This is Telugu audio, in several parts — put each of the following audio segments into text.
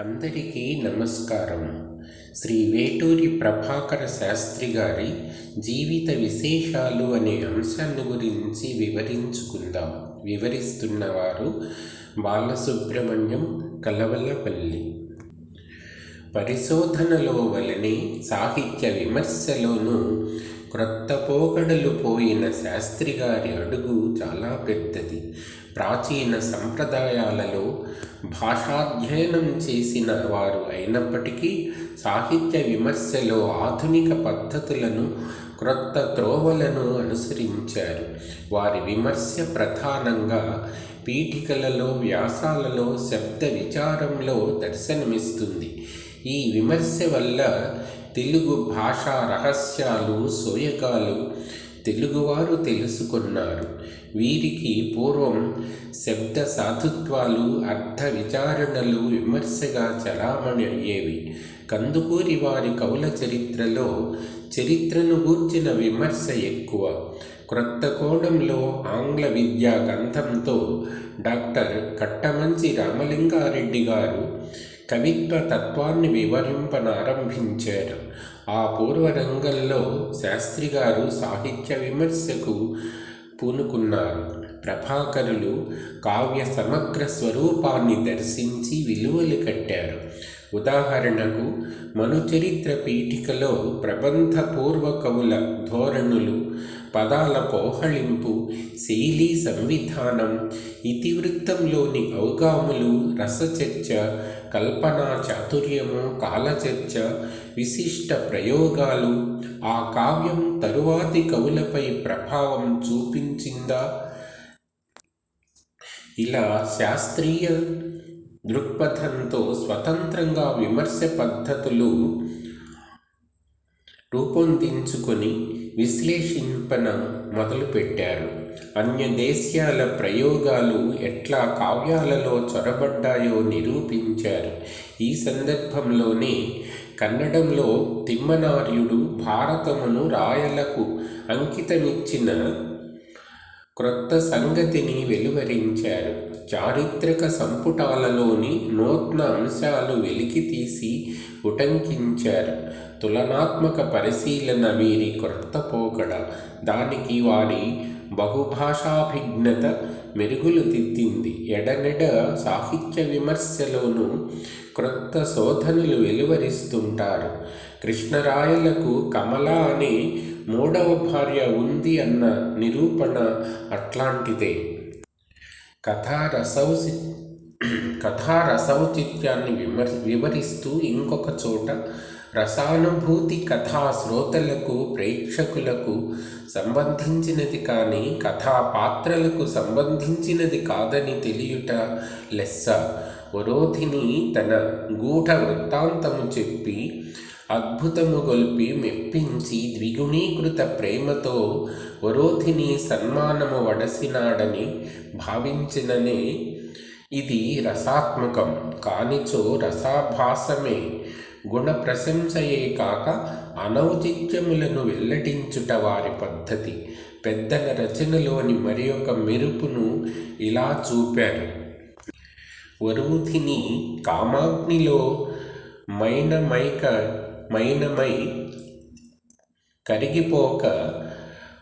అందరికీ నమస్కారం. శ్రీ వేటూరి ప్రభాకర శాస్త్రి గారి జీవిత విశేషాలు అనే అంశాన్ని గురించి వివరించుకుందాం. వివరిస్తున్నవారు బాలసుబ్రహ్మణ్యం కలవలపల్లి. పరిశోధనలో వలనే సాహిత్య విమర్శలోనూ క్రొత్త పోకడలు పోయిన శాస్త్రి గారి అడుగు చాలా పెద్దది. ప్రాచీన సంప్రదాయాలలో భాషాధ్యయనం చేసిన వారు అయినప్పటికీ సాహిత్య విమర్శలో ఆధునిక పద్ధతులను క్రొత్త త్రోవలను అనుసరించారు. వారి విమర్శ ప్రధానంగా పీఠికలలో వ్యాసాలలో శబ్ద విచారంలో దర్శనమిస్తుంది. ఈ విమర్శ వల్ల తెలుగు భాషా రహస్యాలు సోయగాలు తెలుగువారు తెలుసుకున్నారు. వీరికి పూర్వం శబ్ద సాధుత్వాలు అర్థ విచారణలు విమర్శగా చలామణి అయ్యేవి. కందుకూరి వారి కవుల చరిత్రలో చరిత్రను గూర్చిన విమర్శ ఎక్కువ. క్రొత్త కోణంలో ఆంగ్ల విద్యా గ్రంథంతో డాక్టర్ కట్టమంచి రామలింగారెడ్డి గారు కవిత్వ తత్వాన్ని వివరింపనారంభించారు. ఆ పూర్వరంగంలో శాస్త్రి గారు సాహిత్య విమర్శకు పూనుకున్నారు. ప్రభాకరులు కావ్య సమగ్ర స్వరూపాన్ని దర్శించి విలువలు కట్టారు. ఉదాహరణకు మనుచరిత్ర పీఠికలో ప్రబంధపూర్వ కవుల ధోరణులు పదాల పోహళింపు శైలి సంవిధానం ఇతివృత్తంలోని ఔగాములు రసచర్చ కల్పన చాతుర్యము కాలచర్చ విశిష్ట ప్రయోగాలు ఆ కావ్యం తరువాతి కవులపై ప్రభావం చూపించిందా? ఇలా శాస్త్రీయ దృక్పథంతో స్వతంత్రంగా విమర్శ పద్ధతులు రూపొందించుకొని విశ్లేషింపన మొదలుపెట్టారు. అన్య దేశాల ప్రయోగాలు ఎట్లా కావ్యాలలో చొరబడ్డాయో నిరూపించారు. ఈ సందర్భంలోనే కన్నడంలో తిమ్మనార్యుడు భారతమును రాయలకు అంకితమిచ్చిన క్రొత్త సంగతిని వెలువరించారు. చారిత్రక సంపుటాలలోని నూతన అంశాలు వెలికి తీసి ఉటంకించారు. తులనాత్మక పరిశీలన వీరి క్రొత్త పోకడ. దానికి వారి బహుభాషాభిజ్ఞత మెరుగులు దిద్దింది ఎడనెడ సాహిత్య విమర్శలోనూ క్రొత్త శోధనలు వెలువరిస్తుంటారు. కృష్ణరాయలకు కమల అనే మూడవ భార్య ఉంది అన్న నిరూపణ అట్లాంటిదే. కథారసౌసి కథారసౌచిత్యాన్ని విమర్ వివరిస్తూ ఇంకొక చోట రసానుభూతి కథా శ్రోతలకు ప్రేక్షకులకు సంబంధించినది కానీ కథా పాత్రలకు సంబంధించినది కాదని తెలియుట లెస్స. వరోధిని తన గూఢ వృత్తాంతము చెప్పి అద్భుతము గొల్పి మెప్పించి ద్విగుణీకృత ప్రేమతో వరోధిని సన్మానము వడసినాడని భావించిననే. ఇది రసాత్మకం. కానిచో రసాభాసమే. గుణ ప్రశంసయే కాక అనౌచిత్యములను వెల్లడించుట వారి పద్ధతి. పెద్దల రచనలోని మరి ఒక మెరుపును ఇలా చూపారు. వరూధిని కామాగ్నిలో మైనమైక మైనమై కరిగిపోక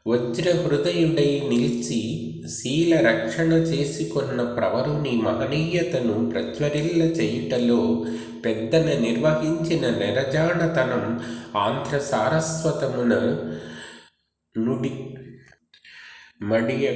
వజ్ర హృదయుడై నిలిచి శీల రక్షణ చేసుకున్న ప్రవరుని మహనీయతను ప్రజ్వరిల్ల చేయుటలో పెద్దన నిర్వహించిన నెరజాడతనం ఆంధ్ర సారస్వతమున నుడి మడియ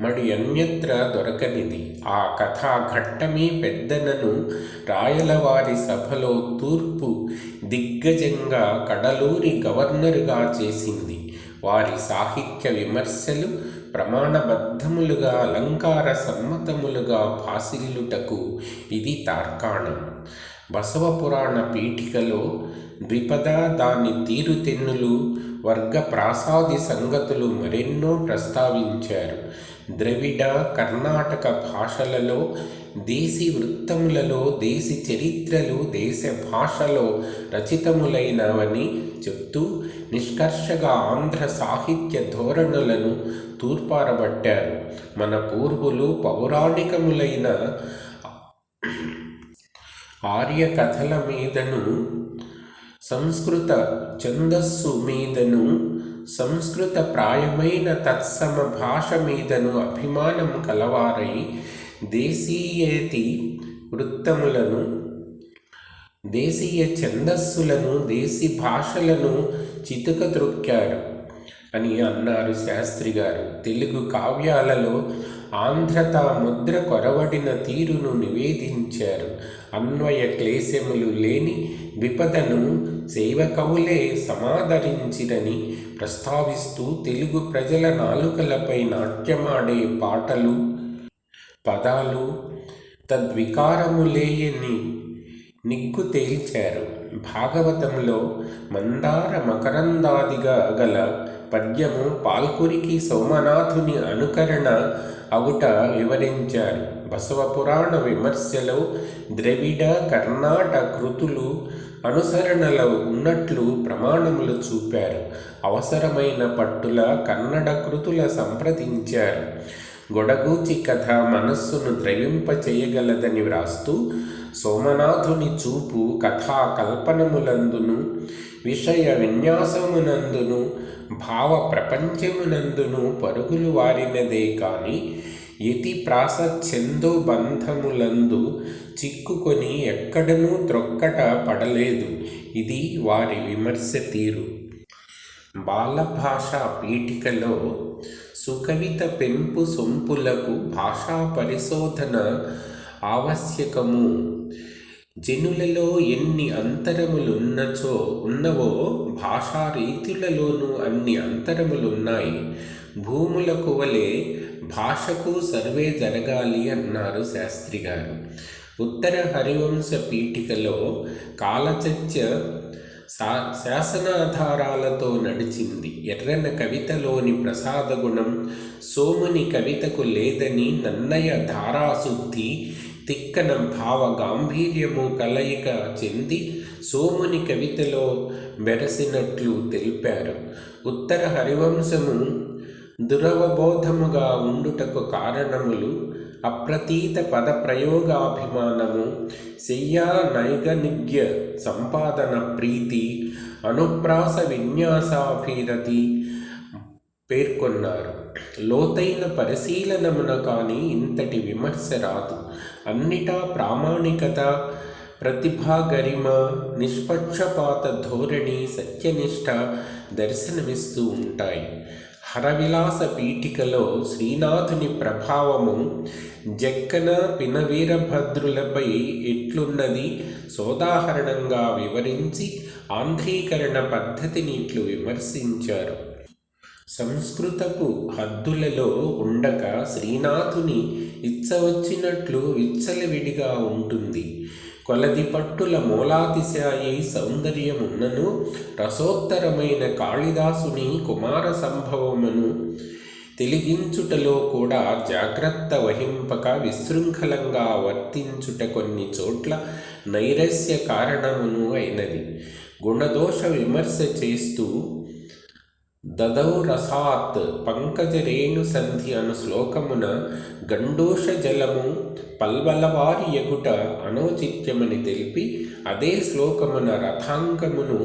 మడి అన్యత్ర దొరకనిది. ఆ కథా ఘట్టమే పెద్దనను రాయలవారి సభలో తూర్పు దిగ్గజంగా కడలూరి గవర్నరుగా చేసింది. వారి సాహిత్య విమర్శలు ప్రమాణబద్ధములుగా అలంకార సమ్మతములుగా భాసిల్లుటకు ఇది తార్కాణం. బసవపురాణ పీఠికలో ద్విపద దాని తీరుతెన్నులు వర్గ ప్రాసాది సంగతులు మరెన్నో ప్రస్తావించారు. ద్రవిడ కర్ణాటక భాషలలో దేశీ వృత్తములలో దేశీ చరిత్రలు దేశ భాషలో రచితములైనవని చెప్తూ నిష్కర్షగా ఆంధ్ర సాహిత్య ధోరణులను తూర్పారబట్టారు. మన పూర్వులు పౌరాణికములైన ఆర్య కథల మీదను సంస్కృత ఛందస్సు మీదను సంస్కృత ప్రాయమైన తత్సమ భాష మీదను అభిమానం కలవారై దేశీయేతి వృత్తములను దేశీయ ఛందస్సులను దేశీ భాషలను చితుక త్రొక్కారు అని అన్నారు శాస్త్రి గారు తెలుగు కావ్యాలలో ఆంధ్రత ముద్ర కొరవడిన తీరును నివేదించారు. అన్వయ క్లేశములు లేని విపదను సేవకవులే సమాదరించిరని ప్రస్తావిస్తూ తెలుగు ప్రజల నాలుకలపై నాట్యమాడే పాటలు పదాలు తద్వికారములేయని నిగ్గు తేల్చారు. భాగవతంలో మందార మకరందాదిగా గల పద్యము పాల్కురికి సోమనాథుని అనుకరణ అగుట వివరించారు. బసవ పురాణ విమర్శలో ద్రవిడ కర్ణాట కృతులు అనుసరణలో ఉన్నట్లు ప్రమాణములు చూపారు. అవసరమైన పట్టుల కన్నడ కృతుల సంప్రదించారు. గొడగూచి కథ మనస్సును ద్రవింప చేయగలదని వ్రాస్తూ సోమనాథుని చూపు కథా కల్పనములందును విషయ విన్యాసమునందును భావ ప్రపంచమునందును పరుగులు వారినదే కాని యతి ప్రాస బంధములందు చిక్కుకొని ఎక్కడనూ త్రొక్కట పడలేదు. ఇది వారి విమర్శ తీరు బాలభాష పీఠికలో సుకవిత పెంపు సొంపులకు భాషా పరిశోధన ఆవశ్యకము. జనులలో ఎన్ని అంతరములున్నచో ఉన్నవో భాషా రీతులలోనూ అన్ని అంతరములున్నాయి. భూములకు వలె భాషకు సర్వే జరగాలి అన్నారు శాస్త్రి గారు. ఉత్తర హరివంశ పీఠికలో కాలచర్చ శా శాసనాధారాలతో నడిచింది. ఎర్రన కవితలోని ప్రసాద గుణం సోముని కవితకు లేదని నన్నయ ధారాశుద్ధి తిక్కన భావ గాంభీర్యము కలయిక చెంది సోముని కవితలో మెరసినట్లు తెలిపారు. ఉత్తర హరివంశము దురవబోధముగా ఉండుటకు కారణములు అప్రతీత పద ప్రయోగాభిమానము శయ్యా నైగనిగ్య సంపాదన ప్రీతి అనుప్రాస విన్యాసాభిరతి పేర్కొన్నారు. లోతైన పరిశీలనమున కానీ ఇంతటి విమర్శ రాదు. అన్నిటా ప్రామాణికత ప్రతిభా గరిమ నిష్పక్షపాత ధోరణి సత్యనిష్ట దర్శనమిస్తూ ఉంటాయి. హరవిలాస పీఠికలో శ్రీనాథుని ప్రభావము జక్కన పినవీరభద్రులపై ఎట్లున్నది? సోదాహరణంగా వివరించి ఆంధ్రీకరణ పద్ధతిని ఇట్లు విమర్శించారు. సంస్కృతపు హద్దులలో ఉండక శ్రీనాథుని ఇచ్చవచ్చినట్లు విచ్చలవిడిగా ఉంటుంది. కొలది పట్టుల మూలాతిశాయి సౌందర్యమున్నను రసోత్తరమైన కాళిదాసుని కుమార సంభవమును తెలిగించుటలో కూడా జాగ్రత్త వహింపక విశృంఖలంగా వర్తించుట కొన్ని చోట్ల నైరస్య కారణమును అయినది. గుణదోష విమర్శ చేస్తూ దదౌ రసాత్ పంకజరేణుసంధి అను శ్లోకమున గండోష జలము పల్వలవారి ఎగుట అనౌచిత్యమని తెలిపి అదే శ్లోకమున రథాంగమును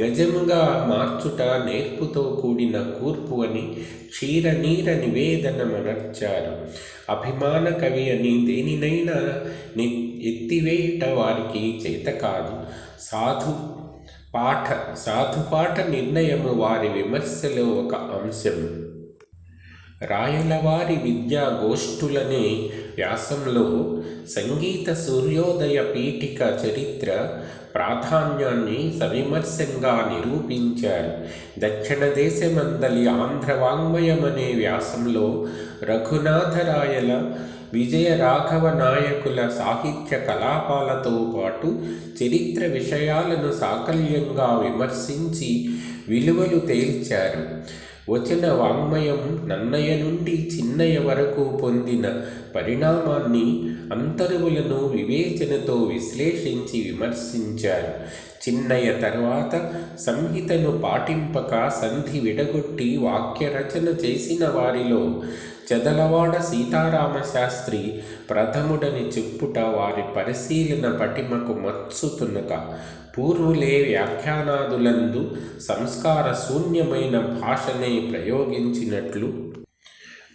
గజముగా మార్చుట నేర్పుతో కూడిన కూర్పు అని క్షీరనీర నివేదనమనర్చారు అభిమాన కవి అని దేనినైనా ఎత్తివేయట వారికి చేత కాదు సాధు పాఠ సాధుపాఠ నిర్ణయము వారి విమర్శలో ఒక అంశం రాయలవారి విద్యా గోష్ఠులనే వ్యాసంలో సంగీత సూర్యోదయ పీఠిక చరిత్ర ప్రాధాన్యాన్ని సవిమర్శంగా నిరూపించారు. దక్షిణ దేశమందలి ఆంధ్ర వాంగ్మయమనే వ్యాసంలో రఘునాథరాయల విజయ రాఘవ నాయకుల సాహిత్య కలాపాలతో పాటు చరిత్ర విషయాలను సాకల్యంగా విమర్శించి విలువలు తేల్చారు. వచన వాంగ్మయం నన్నయ్య నుండి చిన్నయ్య వరకు పొందిన పరిణామాన్ని అంతరువులను వివేచనతో విశ్లేషించి విమర్శించారు. చిన్నయ్య తర్వాత సంహితను పాటింపక సంధి విడగొట్టి వాక్య రచన చేసిన వారిలో చెదలవాడ సీతారామ శాస్త్రి ప్రథముడని చెప్పుట వారి పరిశీలన పటిమకు మత్సుతునక పూర్వులే వ్యాఖ్యానాదులందు సంస్కార శూన్యమైన భాషనే ప్రయోగించినట్లు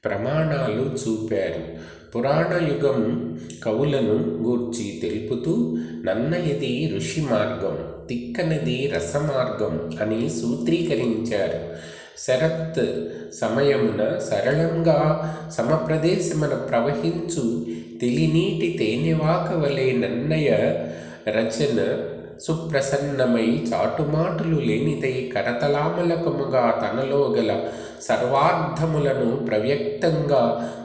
ప్రమాణాలు చూపారు. పురాణ యుగం కవులను గూర్చి తెలుపుతూ నన్నయది ఋషి మార్గం తిక్కనది రసమార్గం అని సూత్రీకరించారు. శరత్ సమయమున సరళంగా సమప్రదేశమున ప్రవహించు తెలినీటి తేనెవాక వలె నన్నయ రచన సుప్రసన్నమై చాటుమాటులు లేనిదై కరతలామలకముగా తనలో గల సర్వార్థములను ప్రవ్యక్తంగా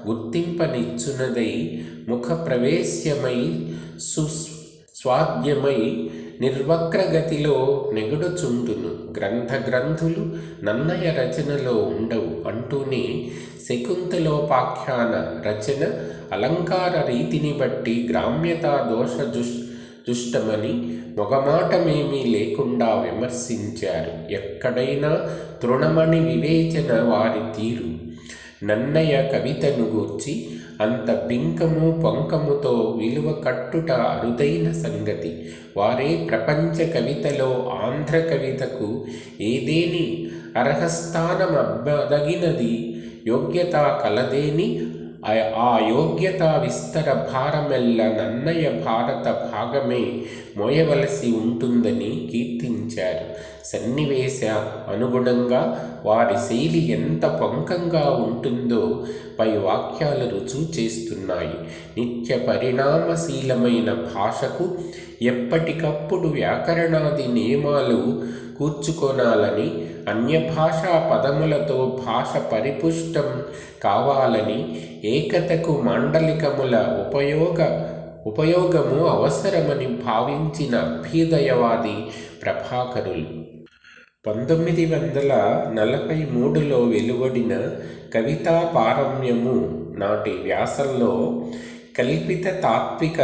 గుర్తింపనిచ్చునదై ముఖ ప్రవేశ్యమై సుస్వాద్యమై నిర్వక్రగతిలో నెగుడుచుంటును గ్రంథ గ్రంథులు నన్నయ రచనలో ఉండవు అంటూనే శకుంతలోపాఖ్యాన రచన అలంకార రీతిని బట్టి గ్రామ్యతా దోష దుష్ దుష్టమని మొగమాటమేమీ లేకుండా విమర్శించారు. ఎక్కడైనా తృణమణి వివేచన వారి తీరు. నన్నయ కవితను గూర్చి అంత పింకము పొంకముతో విలువ కట్టుట అరుదైన సంగతి. వారే ప్రపంచ కవితలో ఆంధ్ర కవితకు ఏదేని అర్హస్థానం అబ్బదగినది? యోగ్యత కలదేని? ఆ యోగ్యత విస్తర భారమెల్ల నన్నయ భారత భాగమే మోయవలసి ఉంటుందని కీర్తించారు. సన్నివేశ అనుగుణంగా వారి శైలి ఎంత పొంకంగా ఉంటుందో పై వాక్యాలు రుజువు చేస్తున్నాయి. నిత్య పరిణామశీలమైన భాషకు ఎప్పటికప్పుడు వ్యాకరణాది నియమాలు కూర్చుకొనాలని అన్యభాషా పదములతో భాష పరిపుష్టం కావాలని ఏకతకు మాండలికముల ఉపయోగ ఉపయోగము అవసరమని భావించిన అభ్యుదయవాది ప్రభాకరులు. పంతొమ్మిది వందల నలభై మూడులో వెలువడిన కవితా పారమ్యము నాటి వ్యాసంలో కల్పిత తాత్విక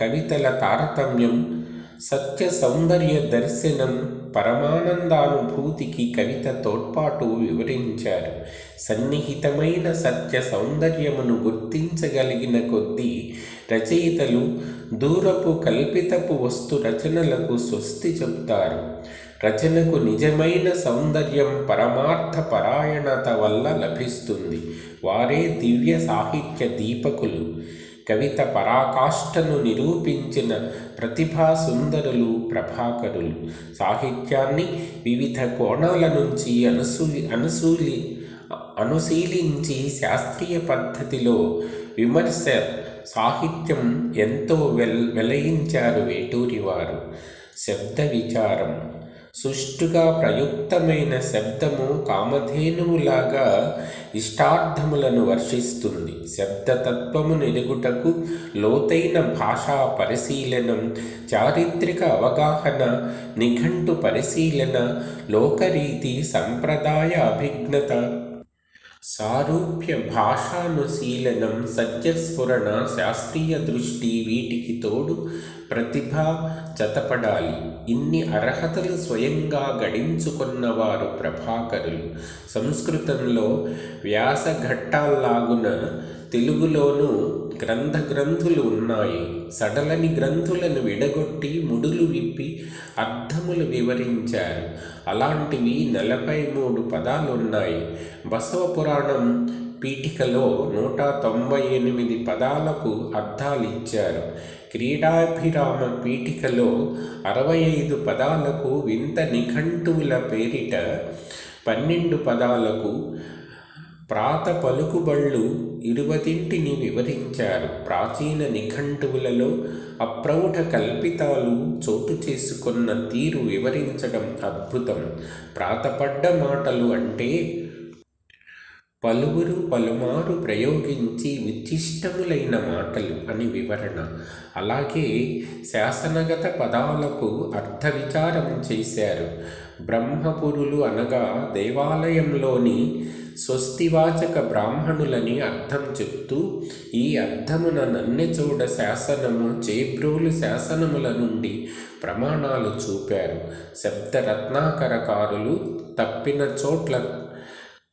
కవితల తారతమ్యం సత్య సౌందర్య దర్శనం పరమానందానుభూతికి కవిత తోడ్పాటు వివరించారు. సన్నిహితమైన సత్య సౌందర్యమును గుర్తించగలిగిన కొద్దీ రచయితలు దూరపు కల్పితపు వస్తు రచనలకు స్వస్తి చెప్తారు రచనకు నిజమైన సౌందర్యం పరమార్థ పరాయణత వల్ల లభిస్తుంది. వారే దివ్య సాహిత్య దీపకులు. కవిత పరాకాష్ఠను నిరూపించిన ప్రతిభా సుందరులు ప్రభాకరులు. సాహిత్యాన్ని వివిధ కోణాల నుంచి అనుసూలి అనుసూలి అనుశీలించి శాస్త్రీయ పద్ధతిలో విమర్శ సాహిత్యం ఎంతో వెల్ వెలయించారు వేటూరివారు శబ్ద విచారం సుష్టుగా ప్రయుక్తమైన శబ్దము కామధేనువులాగా ఇష్టార్థములను వర్షిస్తుంది. శబ్దతత్వము నిలుగుటకు లోతైన భాషా పరిశీలనం చారిత్రక అవగాహన నిఘంటు పరిశీలన లోకరీతి సంప్రదాయ అభిజ్ఞత సారూప్య భాషానుశీలనం సత్యస్ఫురణ శాస్త్రీయ దృష్టి వీటికి తోడు ప్రతిభ జతపడాలి. ఇన్ని అర్హతలు స్వయంగా గడించుకున్నవారు ప్రభాకరులు. సంస్కృతంలో వ్యాసఘట్టాల్లాగున తెలుగులోనూ గ్రంథ గ్రంథులు ఉన్నాయి. సడలని గ్రంథులను విడగొట్టి ముడులు విప్పి అర్థములు వివరించారు. అలాంటివి నలభై మూడు పదాలున్నాయి. బసవ పురాణం పీఠికలో నూట తొంభై ఎనిమిది పదాలకు అర్థాలిచ్చారు క్రీడాభిరామ పీఠికలో అరవై ఐదు పదాలకు వింత నిఘంటువుల పేరిట పన్నెండు పదాలకు ప్రాత పలుకుబళ్ళు ఇరువదింటిని వివరించారు. ప్రాచీన నిఘంటువులలో అప్రౌఢ కల్పితాలు చోటు చేసుకున్న తీరు వివరించడం అద్భుతం. ప్రాతపడ్డ మాటలు అంటే పలువురు పలుమారు ప్రయోగించి విశిష్టములైన మాటలు అని వివరణ. అలాగే శాసనగత పదాలకు అర్థ విచారం చేశారు. బ్రహ్మపురులు అనగా దేవాలయంలోని స్వస్తివాచక బ్రాహ్మణులని అర్థం చెప్తూ ఈ అర్థమున నన్నెచూడ శాసనము చేబ్రోలు శాసనముల నుండి ప్రమాణాలు చూపారు. శబ్దరత్నాకరకారులు తప్పిన చోట్ల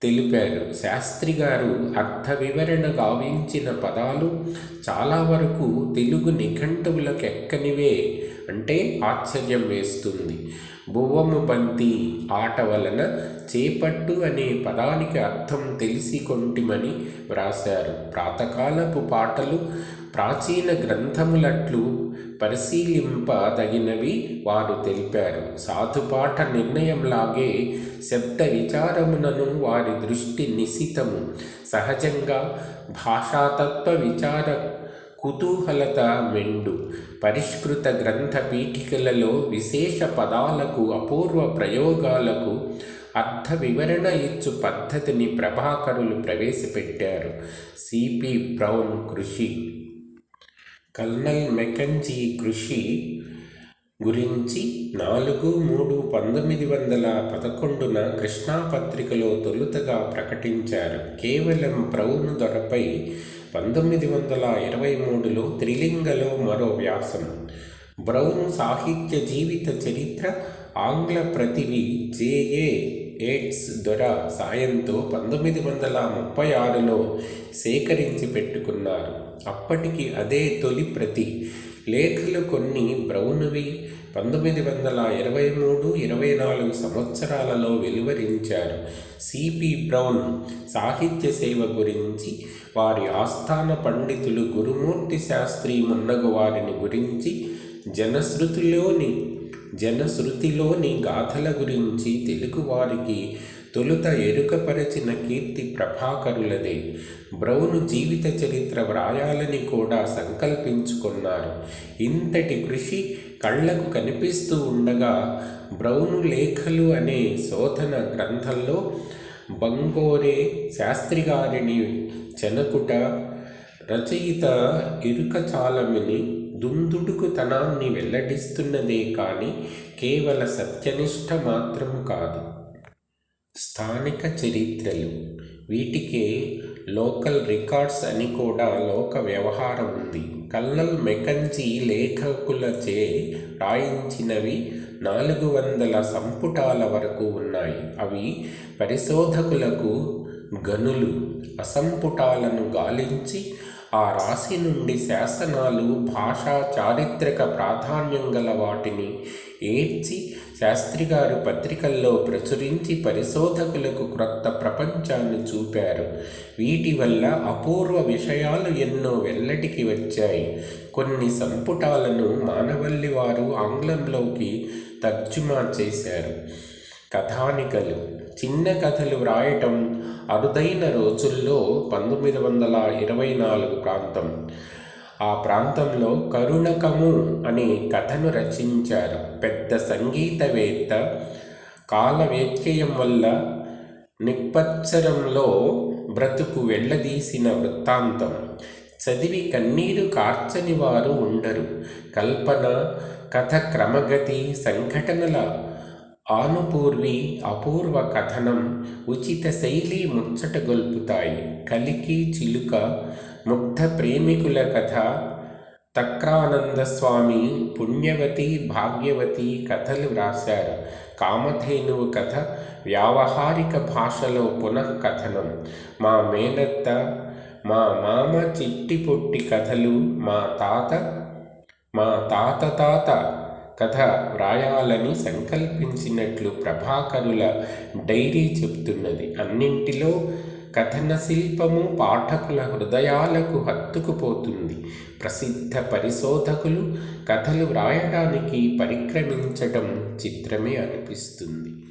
తెలిపారు. శాస్త్రి గారు అర్థ వివరణ గావించిన పదాలు చాలా వరకు తెలుగు నిఘంటువులకు ఎక్కనివే అంటే ఆశ్చర్యం వేస్తుంది. బువ్వము బంతి ఆట వలన చేపట్టు అనే పదానికి అర్థం తెలిసి కొంటిమని వ్రాశారు. ప్రాతకాలపు పాటలు ప్రాచీన గ్రంథములట్లు పరిశీలింపదగినవి వారు తెలిపారు. సాధుపాఠ నిర్ణయంలాగే శబ్ద విచారమునను వారి దృష్టి నిశితము. సహజంగా భాషాతత్వ విచార కుతూహలత మెండు. పరిష్కృత గ్రంథ పీఠికలలో విశేష పదాలకు అపూర్వ ప్రయోగాలకు అర్థ వివరణ ఇచ్చు పద్ధతిని ప్రభాకరులు ప్రవేశపెట్టారు. సిపి బ్రౌన్ కృషి. కల్నల్ మెకంజీ కృషి గురించి నాలుగు మూడు పంతొమ్మిది వందల పదకొండున కృష్ణా పత్రికలో తొలుతగా ప్రకటించారు. కేవలం బ్రౌన్ దొరపై పంతొమ్మిది వందల ఇరవై మూడులో త్రిలింగలో మరో వ్యాసం. బ్రౌన్ సాహిత్య జీవిత చరిత్ర ఆంగ్ల ప్రతివి జేఏ ఎయిడ్స్ దొర సాయంతో పంతొమ్మిది వందల ముప్పై ఆరులో సేకరించి పెట్టుకున్నారు. అప్పటికి అదే తొలి ప్రతి. లేఖలు కొన్ని బ్రౌన్వి పంతొమ్మిది వందల ఇరవై మూడు ఇరవై నాలుగు సంవత్సరాలలో వెలువరించారు. సిపి బ్రౌన్ సాహిత్య సేవ గురించి వారి ఆస్థాన పండితులు గురుమూర్తి శాస్త్రి మున్నగు వారిని గురించి జనశ్రుతిలోని జనశ్రుతిలోని గాథల గురించి తెలుగువారికి తొలుత ఎరుకపరచిన కీర్తి ప్రభాకరులదే. బ్రౌను జీవిత చరిత్ర వ్రాయాలని కూడా సంకల్పించుకున్నారు. ఇంతటి కృషి కళ్ళకు కనిపిస్తూ ఉండగా బ్రౌను లేఖలు అనే శోధన గ్రంథంలో బంగోరే శాస్త్రి గారిని చెనకుట రచయిత ఇరుకచాలమిని దుందుడుకుతనాన్ని వెల్లడిస్తున్నదే కానీ కేవల సత్యనిష్ట మాత్రము కాదు. స్థానిక చరిత్రలు. వీటికే లోకల్ రికార్డ్స్ అని కూడా లోక వ్యవహారం ఉంది. కల్నల్ మెకంజీ లేఖకులచే రాయించినవి నాలుగు వందల సంపుటాల వరకు ఉన్నాయి. అవి పరిశోధకులకు గనులు అసంపుటాలను గాలించి ఆ రాశి నుండి శాసనాలు భాషా చారిత్రక ప్రాధాన్యం గల వాటిని ఏడ్చి శాస్త్రి గారు పత్రికల్లో ప్రచురించి పరిశోధకులకు క్రొత్త ప్రపంచాన్ని చూపారు. వీటి వల్ల అపూర్వ విషయాలు ఎన్నో వెల్లటికి వచ్చాయి. కొన్ని సంపుటాలను మానవల్లి వారు ఆంగ్లంలోకి తర్జుమా చేశారు. కథానికలు. చిన్న కథలు వ్రాయటం అరుదైన రోజుల్లో పంతొమ్మిది వందల ఇరవై నాలుగు ప్రాంతం. ఆ ప్రాంతంలో కరుణకము అనే కథను రచించారు. పెద్ద సంగీతవేత్త కాల వ్యత్యయం వల్ల నిప్పచ్చరంలో బ్రతుకు వెళ్ళదీసిన వృత్తాంతం. చదివి కన్నీరు కార్చని వారు ఉండరు. కల్పన కథ క్రమగతి సంఘటనల ఆనుపూర్వి అపూర్వ కథనం ఉచిత శైలి ముచ్చట గొల్పుతాయి. కలికి చిలుక ముగ్ధ ప్రేమికుల కథ తక్రానంద స్వామి పుణ్యవతి భాగ్యవతి కథలు వ్రాశారు. కామధేనువు కథ వ్యావహారిక భాషలో పునః కథనం. మా మేనత్త మా మామ చిట్టి పొట్టి కథలు మా తాత మా తాత తాత కథ వ్రాయాలని సంకల్పించినట్లు ప్రభాకరుల డైరీ చెప్తున్నది. అన్నింటిలో కథన శిల్పము పాఠకుల హృదయాలకు హత్తుకుపోతుంది. ప్రసిద్ధ పరిశోధకులు కథలు వ్రాయడానికి పరిక్రమించటం చిత్రమే అనిపిస్తుంది.